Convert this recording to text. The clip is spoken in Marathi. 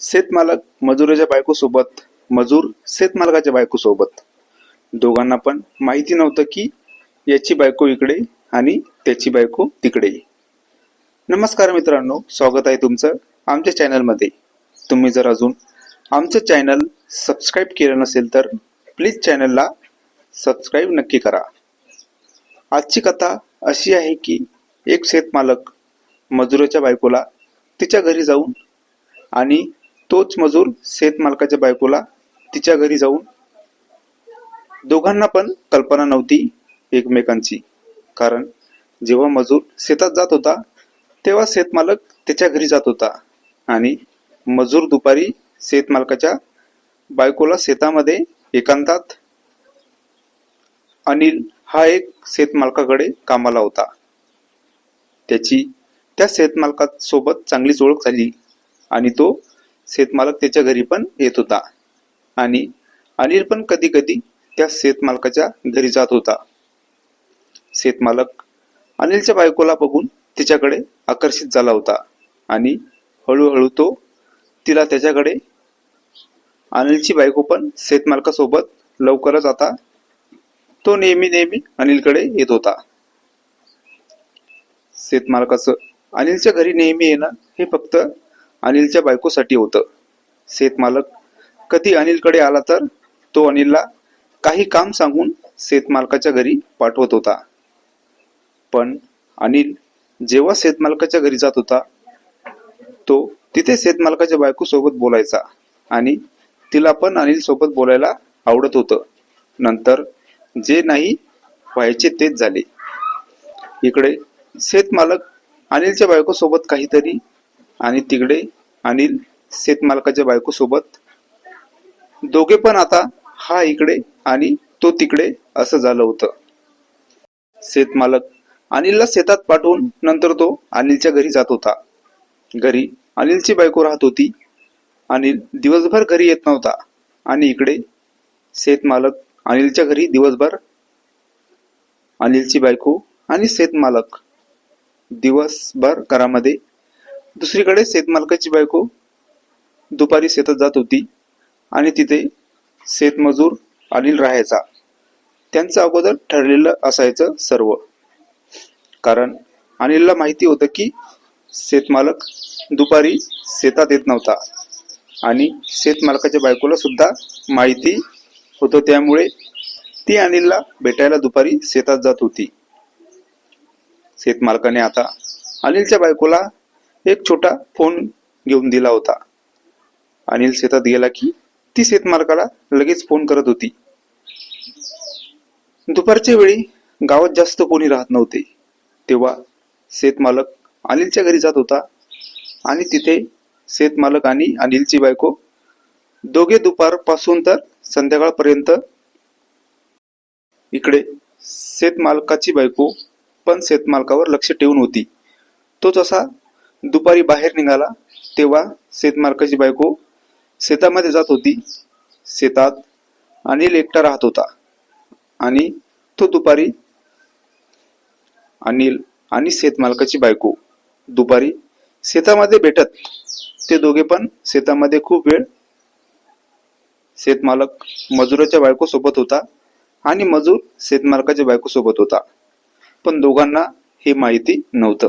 शेतमालक मजुराच्या बायकोसोबत मजूर शेतमालकाच्या बायकोसोबत. दोघांना पण माहिती नव्हतं की याची बायको इकडे आणि त्याची बायको तिकडे. नमस्कार मित्रांनो स्वागत आहे तुमचं आमच्या चॅनलमध्ये. तुम्ही जर अजून आमचं चॅनल सबस्क्राईब केलं नसेल तर प्लीज चॅनलला सबस्क्राईब नक्की करा. आजची कथा अशी आहे की एक शेतमालक मजुराच्या बायकोला तिच्या घरी जाऊन आणि तोच मजूर शेतमालकाच्या बायकोला तिच्या घरी जाऊन दोघांना पण कल्पना नव्हती एकमेकांची. कारण जेव्हा मजूर शेतात जात होता तेव्हा शेतमालक त्याच्या घरी जात होता आणि मजूर दुपारी शेतमालकाच्या बायकोला शेतामध्ये एकांतात अनिल हा एक शेतमालकाकडे कामाला होता. त्याची त्या शेतमालकासोबत चांगलीच ओळख झाली आणि तो शेतमालक त्याच्या घरी पण येत होता. आणि अनिल पण कधी कधी त्या शेतमालकाच्या घरी जात होता. शेतमालक अनिलच्या बायकोला बघून तिच्याकडे आकर्षित झाला होता. आणि हळूहळू तो तिला त्याच्याकडे अनिलची बायको पण शेतमालकासोबत लवकरच आता तो नेहमी नेहमी अनिलकडे येत होता. शेतमालकाचं अनिलच्या घरी नेहमी येणं हे फक्त अनिलच्या बायकोसाठी होतं. शेतमालक कधी अनिलकडे आला तर तो अनिलला काही काम सांगून शेतमालकाच्या घरी पाठवत होता. पण अनिल जेव्हा शेतमालकाच्या घरी जात होता तो तिथे शेतमालकाच्या बायकोसोबत बोलायचा आणि तिला पण अनिल सोबत बोलायला आवडत होतं. नंतर जे नाही व्हायचे तेच झाले. इकडे शेतमालक अनिलच्या बायकोसोबत काहीतरी आणि तिकडे अनिल शेतमालकाच्या बायको सोबत दोघे पण आता हा इकडे आणि तो तिकडे असं झालं होतं. शेतमालक अनिलला शेतात पाठवून नंतर तो अनिलच्या घरी जात होता. घरी अनिलची बायको राहत होती. अनिल दिवसभर घरी येत नव्हता. आणि इकडे शेतमालक अनिलच्या घरी दिवसभर अनिलची बायको आणि शेतमालक दिवसभर घरामध्ये दुसरीकडे शेतमालकाची बायको दुपारी शेतात जात होती आणि तिथे शेतमजूर अनिल राहायचा. त्यांचं अगोदर ठरलेलं असायचं सर्व. कारण अनिलला माहिती होतं की शेतमालक दुपारी शेतात येत नव्हता आणि शेतमालकाच्या बायकोला सुद्धा माहिती होतं. त्यामुळे ती अनिलला भेटायला दुपारी शेतात जात होती. शेतमालकाने आता अनिलच्या बायकोला एक छोटा फोन घेऊन दिला होता. अनिल शेतात गेला की ती शेतमालकाला लगेच फोन करत होती. दुपारच्या वेळी गावात जास्त कोणी राहत नव्हते. तेव्हा शेतमालक अनिलच्या घरी जात होता आणि तिथे शेतमालक आणि अनिलची बायको दोघे दुपारपासून तर संध्याकाळपर्यंत इकडे शेतमालकाची बायको पण शेतमालकावर लक्ष ठेवून होती. तो जसा दुपारी बाहेर निघाला तेव्हा शेतमालकाची बायको शेतामध्ये जात होती. शेतात अनिल एकटा राहत होता आणि तो दुपारी अनिल आणि शेतमालकाची बायको दुपारी शेतामध्ये भेटत. ते दोघे पण शेतामध्ये खूप वेळ शेतमालक मजुराच्या बायको सोबत होता आणि मजूर शेतमालकाच्या बायको सोबत होता. पण दोघांना हे माहिती नव्हतं.